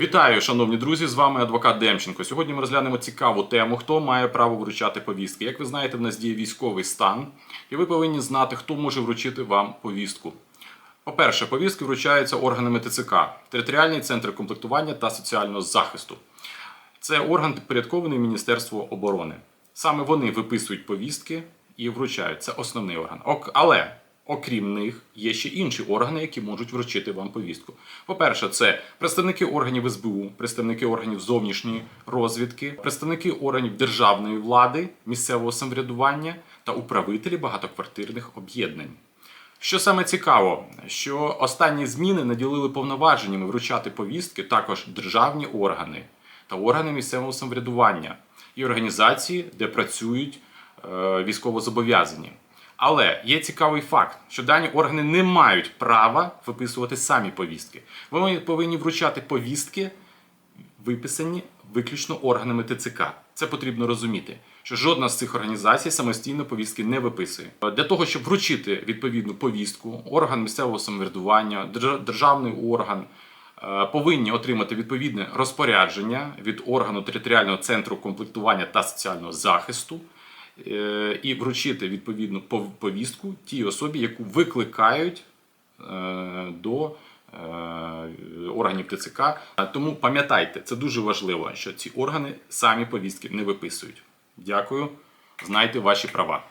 Вітаю, шановні друзі! З вами адвокат Демченко. Сьогодні ми розглянемо цікаву тему, хто має право вручати повістки. Як ви знаєте, в нас діє військовий стан, і ви повинні знати, хто може вручити вам повістку. По-перше, повістки вручаються органами ТЦК, територіальні центри комплектування та соціального захисту. Це орган підпорядкований Міністерству оборони. Саме вони виписують повістки і вручають. Це основний орган. Але окрім них є ще інші органи, які можуть вручити вам повістку. По-перше, це представники органів СБУ, представники органів зовнішньої розвідки, представники органів державної влади, місцевого самоврядування та управителі багатоквартирних об'єднань. Що саме цікаво, що останні зміни наділили повноваженнями вручати повістки також державні органи та органи місцевого самоврядування і організації, де працюють е, військовозобов'язані. Але є цікавий факт, що дані органи не мають права виписувати самі повістки. Вони повинні вручати повістки виписані виключно органами ТЦК. Це потрібно розуміти, що жодна з цих організацій самостійно повістки не виписує. Для того, щоб вручити відповідну повістку, орган місцевого самоврядування, держ- державний орган е, повинні отримати відповідне розпорядження від органу територіального центру комплектування та соціального захисту і вручити відповідну повістку тій особі, яку викликають е, до е, органів ТЦК. Тому пам'ятайте, це дуже важливо, що ці органи самі повістки не виписують. Дякую. Знайте ваші права.